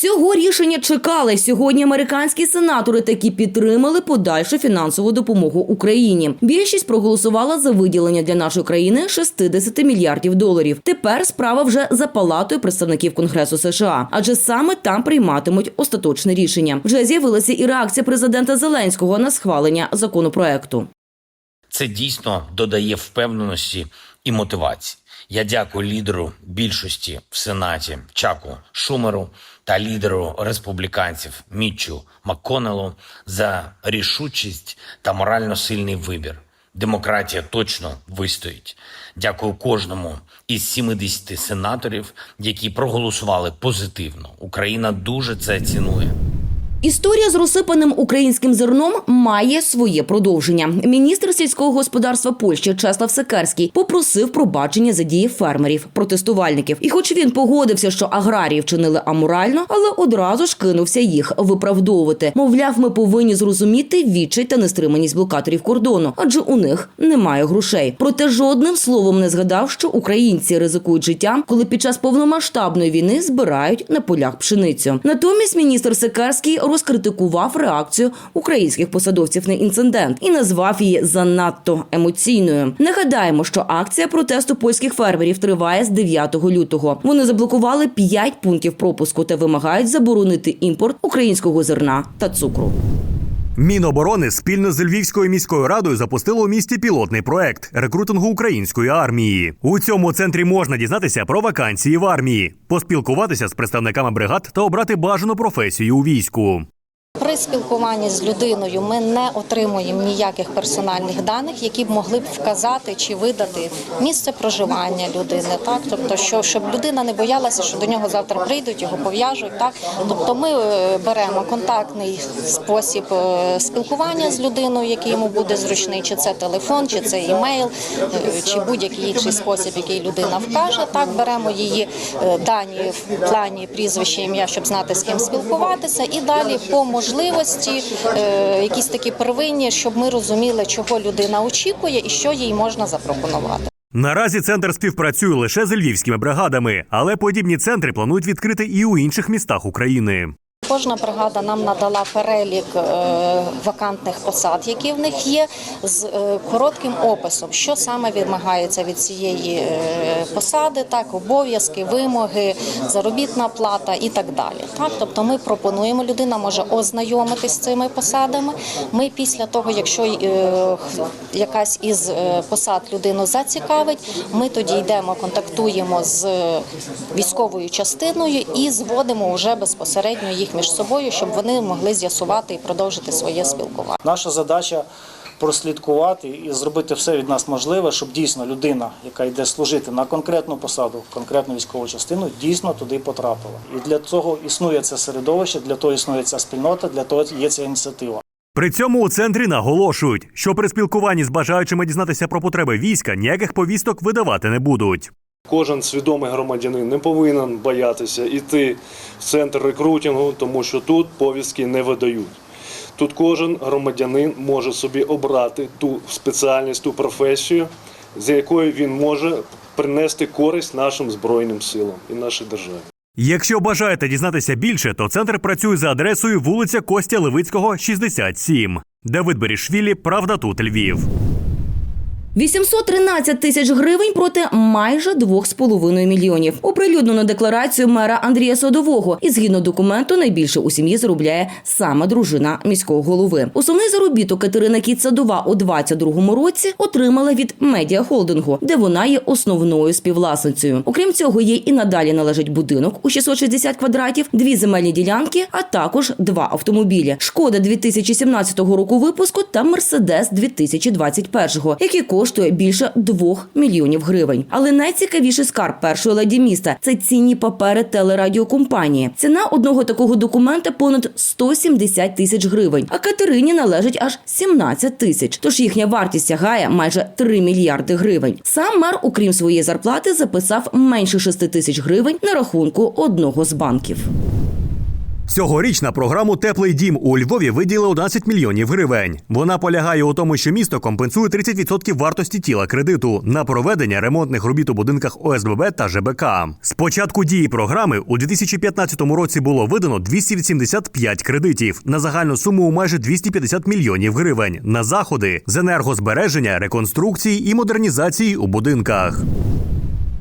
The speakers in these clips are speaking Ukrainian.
Цього рішення чекали сьогодні. Американські сенатори таки підтримали подальшу фінансову допомогу Україні. Більшість проголосувала за виділення для нашої країни 60 мільярдів доларів. Тепер справа вже за палатою представників Конгресу США, адже саме там прийматимуть остаточне рішення. Вже з'явилася і реакція президента Зеленського на схвалення законопроекту. Це дійсно додає впевненості і мотивації. Я дякую лідеру більшості в Сенаті Чаку Шумеру та лідеру республіканців Мітчу МакКоннеллу за рішучість та морально сильний вибір. Демократія точно вистоїть. Дякую кожному із 70 сенаторів, які проголосували позитивно. Україна дуже це цінує. Історія з розсипаним українським зерном має своє продовження. Міністр сільського господарства Польщі Чеслав Секерський попросив пробачення за дії фермерів, протестувальників. І, хоч він погодився, що аграрії вчинили аморально, але одразу ж кинувся їх виправдовувати. Мовляв, ми повинні зрозуміти відчай та нестриманість блокаторів кордону, адже у них немає грошей. Проте жодним словом не згадав, що українці ризикують життям, коли під час повномасштабної війни збирають на полях пшеницю. Натомість міністр Секерський розкритикував реакцію українських посадовців на інцидент і назвав її занадто емоційною. Нагадаємо, що акція протесту польських фермерів триває з 9 лютого. Вони заблокували 5 пунктів пропуску та вимагають заборонити імпорт українського зерна та цукру. Міноборони спільно з Львівською міською радою запустило у місті пілотний проект рекрутингу української армії. У цьому центрі можна дізнатися про вакансії в армії, поспілкуватися з представниками бригад та обрати бажану професію у війську. При спілкуванні з людиною ми не отримуємо ніяких персональних даних, які б могли б вказати чи видати місце проживання людини. Так, тобто, що щоб людина не боялася, що до нього завтра прийдуть, його пов'яжуть. Так, тобто, ми е, беремо контактний спосіб е, спілкування з людиною, який йому буде зручний, чи це телефон, чи це імейл, е, чи будь-який інший спосіб, який людина вкаже. Так, беремо її дані в плані прізвище, ім'я, щоб знати з ким спілкуватися, і далі по можливості е, якісь такі первинні, щоб ми розуміли, чого людина очікує і що їй можна запропонувати. Наразі центр співпрацює лише з львівськими бригадами, але подібні центри планують відкрити і у інших містах України. Кожна бригада нам надала перелік е, вакантних посад, які в них є, з е, коротким описом, що саме вимагається від цієї е, посади, так обов'язки, вимоги, заробітна плата і так далі. Так, тобто ми пропонуємо, людина може ознайомитись з цими посадами. Ми після того, якщо якась із посад людину зацікавить, ми тоді йдемо, контактуємо з військовою частиною і зводимо вже безпосередньо їх між собою, щоб вони могли з'ясувати і продовжити своє спілкування. Наша задача прослідкувати і зробити все від нас можливе, щоб дійсно людина, яка йде служити на конкретну посаду, в конкретну військову частину, дійсно туди потрапила. І для цього існує це середовище, для того існує ця спільнота, для того є ця ініціатива. При цьому у центрі наголошують, що при спілкуванні з бажаючими дізнатися про потреби війська ніяких повісток видавати не будуть. Кожен свідомий громадянин не повинен боятися йти в центр рекрутингу, тому що тут повістки не видають. Тут кожен громадянин може собі обрати ту спеціальність, ту професію, з якою він може принести користь нашим збройним силам і нашій державі. Якщо бажаєте дізнатися більше, то центр працює за адресою вулиця Костя Левицького, 67. Давид Берішвілі, Правда тут Львів. 813 тисяч гривень проти майже 2,5 мільйонів. Оприлюднено декларацію мера Андрія Садового. І згідно документу, найбільше у сім'ї заробляє саме дружина міського голови. Основний заробіток Катерина Кіт-Садова у 22-му році отримала від медіахолдингу, де вона є основною співвласницею. Окрім цього, їй і надалі належить будинок у 660 квадратів, дві земельні ділянки, а також два автомобілі. Шкода 2017 року випуску та Мерседес 2021, які коштує більше 2 мільйонів гривень. Але найцікавіший скарб першої леді міста це цінні папери телерадіокомпанії. Ціна одного такого документа понад 170 тисяч гривень. А Катерині належить аж 17 тисяч. Тож їхня вартість сягає майже 3 мільярди гривень. Сам мер, окрім своєї зарплати, записав менше 6 тисяч гривень на рахунку одного з банків. Цьогоріч на програму Теплий дім у Львові виділили 11 мільйонів гривень. Вона полягає у тому, що місто компенсує 30% вартості тіла кредиту на проведення ремонтних робіт у будинках ОСББ та ЖБК. З початку дії програми у 2015 році було видано 285 кредитів на загальну суму у майже 250 мільйонів гривень на заходи з енергозбереження, реконструкції і модернізації у будинках.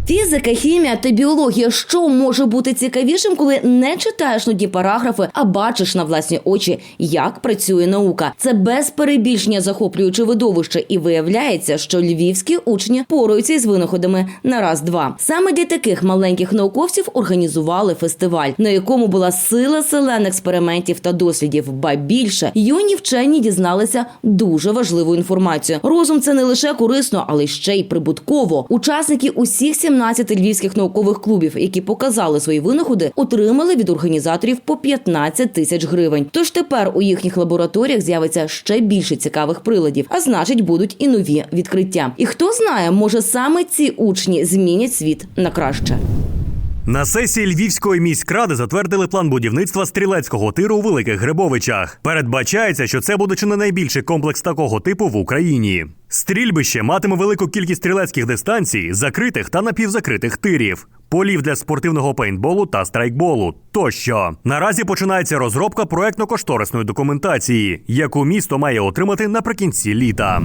Фізика, хімія та біологія. Що може бути цікавішим, коли не читаєш нудні параграфи, а бачиш на власні очі, як працює наука. Це без перебільшення захоплююче видовище, і виявляється, що львівські учні поруються із винаходами на раз-два. Саме для таких маленьких науковців організували фестиваль, на якому була сила селен експериментів та дослідів. Ба більше юні вчені дізналися дуже важливу інформацію. Розум це не лише корисно, але ще й прибутково. Учасники усіх 17 львівських наукових клубів, які показали свої винаходи, отримали від організаторів по 15 тисяч гривень. Тож тепер у їхніх лабораторіях з'явиться ще більше цікавих приладів, а значить, будуть і нові відкриття. І хто знає, може саме ці учні змінять світ на краще. На сесії Львівської міськради затвердили план будівництва стрілецького тиру у Великих Грибовичах. Передбачається, що це буде чи не найбільший комплекс такого типу в Україні. Стрільбище матиме велику кількість стрілецьких дистанцій, закритих та напівзакритих тирів. Полів для спортивного пейнтболу та страйкболу тощо наразі починається розробка проектно-кошторисної документації, яку місто має отримати наприкінці літа.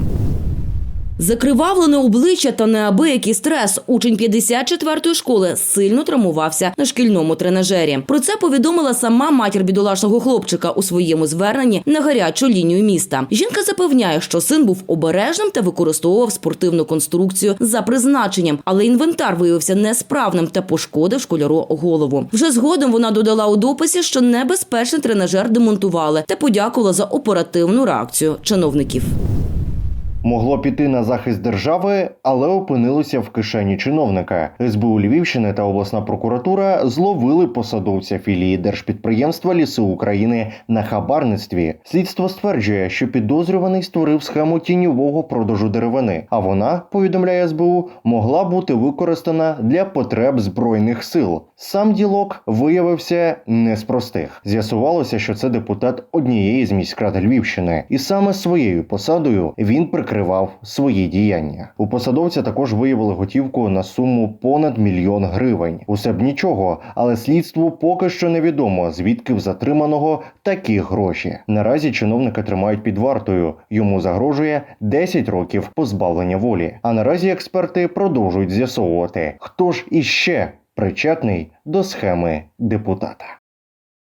Закривавлене обличчя та неабиякий стрес. Учень 54-ї школи сильно травмувався на шкільному тренажері. Про це повідомила сама матір бідолашного хлопчика у своєму зверненні на гарячу лінію міста. Жінка запевняє, що син був обережним та використовував спортивну конструкцію за призначенням, але інвентар виявився несправним та пошкодив школяру голову. Вже згодом вона додала у дописі, що небезпечний тренажер демонтували та подякувала за оперативну реакцію чиновників. Могло піти на захист держави, але опинилося в кишені чиновника. СБУ Львівщини та обласна прокуратура зловили посадовця філії держпідприємства Ліси України на хабарництві. Слідство стверджує, що підозрюваний створив схему тіньового продажу деревини, а вона, повідомляє СБУ, могла бути використана для потреб збройних сил. Сам ділок виявився не з простих. З'ясувалося, що це депутат однієї з міськрад Львівщини, і саме своєю посадою він прикривав свої діяння. У посадовця також виявили готівку на суму понад мільйон гривень. Усе б нічого, але слідству поки що невідомо, звідки в затриманого такі гроші. Наразі чиновника тримають під вартою. Йому загрожує 10 років позбавлення волі. А наразі експерти продовжують з'ясовувати, хто ж іще причетний до схеми депутата.